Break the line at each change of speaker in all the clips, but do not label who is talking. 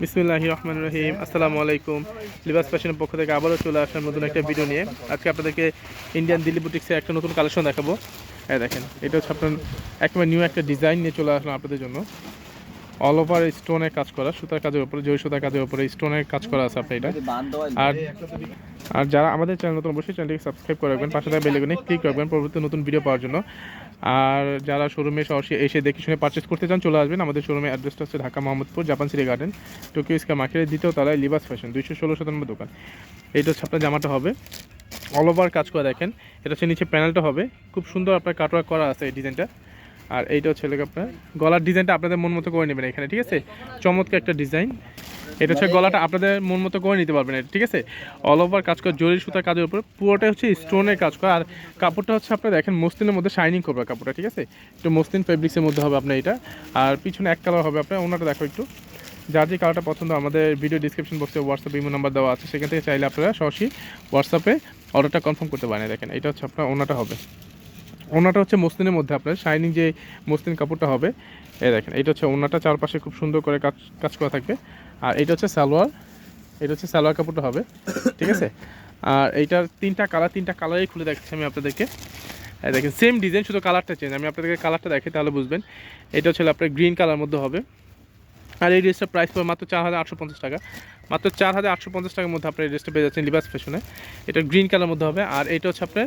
বিসমিল্লাহি রহমান রহিম। আসসালামু আলাইকুম। লিবাস ফ্যাশনের পক্ষ থেকে আবারও চলে আসলাম নতুন একটা ভিডিও নিয়ে। আজকে আপনাদেরকে ইন্ডিয়ান দিল্লি বুটিক্সের একটা নতুন কালেকশন দেখাবো। হ্যাঁ দেখেন, এটা হচ্ছে আপনার একেবারে নিউ একটা ডিজাইন নিয়ে চলে আসলাম আপনাদের জন্য। অল ওভার স্টোনের কাজ করা, সুতার কাজের উপরে, জয় সুতার কাজের উপরে স্টোনের কাজ করা আছে আপনার এটা। আর আর যারা আমাদের চ্যানেল নতুন, অবশ্যই চ্যানেলটিকে সাবস্ক্রাইব করে রাখবেন, পাশে থাকা বেলেগুনে ক্লিক রাখবেন পরবর্তী নতুন ভিডিও পাওয়ার জন্য। আর যারা শোরুমে সরাসরি এসে দেখে শুনে পারচেস করতে চান, চলে আসবেন। আমাদের শোরুমে অ্যাড্রেসটা হচ্ছে Dhaka Mohammadpur, Japan City Garden Tokyo square মার্কেটের দ্বিতীয় তলায় লিবাস ফ্যাশন দুইশো ষোলো শতাংশ দোকান। এইটা হচ্ছে আপনার জামাটা হবে। অল ওভার কাজ করে দেখেন। এটা হচ্ছে নিচে প্যানেলটা হবে। খুব সুন্দর আপনার কাটওয়ার্ক করা আছে এই ডিজাইনটা আর এইটা হচ্ছে আপনার গলার ডিজাইনটা আপনাদের মন মতো করে নেবেন এখানে, ঠিক আছে? চমৎকার একটা ডিজাইন এটা হচ্ছে গলাটা আপনাদের মন মতো করে নিতে পারবেন এটা ঠিক আছে? অল ওভার কাজ করা জরি সুতার কাজের উপর পুরোটা হচ্ছে স্টোনের কাজ করা। আর কাপড়টা হচ্ছে আপনার দেখেন মসলিনের মধ্যে শাইনিং করবে কাপড়টা ঠিক আছে? একটু মসলিন ফেব্রিক্সের মধ্যে হবে আপনার এটা। আর পিছনে এক কালার হবে আপনার ওনাটা দেখো একটু। যার যে কালারটা পছন্দ আমাদের ভিডিও ডিসক্রিপশন বক্সে হোয়াটসঅ্যাপ ইমো নাম্বার দেওয়া আছে। সেখান থেকে চাইলে আপনারা সরাসরি হোয়াটসঅ্যাপে অর্ডারটা কনফার্ম করতে পারেন দেখেন। এটা হচ্ছে আপনার ওনাটা হবে। ওনাটা হচ্ছে মসলিনের মধ্যে আপনার শাইনিং যে মসলিন কাপড়টা হবে, এই দেখেন এটা হচ্ছে ওনাটা চারপাশে খুব সুন্দর করে কাজ কাজ করা থাকবে। আর এটা হচ্ছে সালোয়ার এটা হচ্ছে সালোয়ার কাপড়টা হবে, ঠিক আছে? আর এইটার তিনটা কালার, তিনটা কালারই খুলে দেখাচ্ছি আমি আপনাদেরকে। দেখেন সেম ডিজাইন শুধু কালারটা চেঞ্জ আমি আপনাদেরকে কালারটা দেখে তাহলে বুঝবেন। এটা হচ্ছে আপনার গ্রিন কালার মধ্যে হবে। আর এই ড্রেসটার প্রাইস পড়বে মাত্র চার হাজার আটশো পঞ্চাশ টাকা। মাত্র চার হাজার আটশো পঞ্চাশ টাকার মধ্যে আপনার এই ড্রেসটা পেয়ে যাচ্ছেন লিবাস ফ্যাশনে এটা গ্রিন কালার মধ্যে হবে আর এটা হচ্ছে আপনার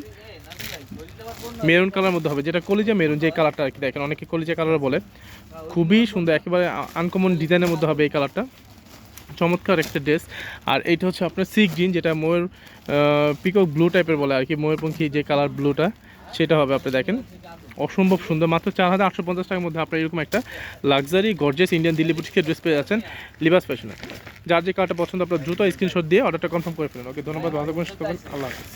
মেরুন কালার মধ্যে হবে, যেটা কলিজা মেরুন যে কালারটা আর কি দেখেন, অনেকে কলিজা কালার বলে। খুবই সুন্দর, একেবারে আনকমন ডিজাইনের মধ্যে হবে এই কালারটা চমৎকার একটা ড্রেস আর এইটা হচ্ছে আপনার সি গ্রিন যেটা ময়ূর পিকক ব্লু টাইপের বলে আর কি, ময়ূরপঙ্খী যে কালার ব্লুটা সেটা হবে আপনি দেখেন। অসম্ভব সুন্দর। মাত্র চার হাজার আটশো পঞ্চাশ টাকার মধ্যে আপনি এরকম একটা লাক্সারি গর্জেস ইন্ডিয়ান দিল্লি বুটিকের ড্রেস পেয়ে যাচ্ছেন লিবাস ফ্যাশনে যার যে কার্ডটা পছন্দ, আপনার দ্রুত স্ক্রিনশট দিয়ে অর্ডারটা কনফার্ম করে ফেলেন। ওকে ধন্যবাদ, ভালো করে আল্লাহ হাফিজ।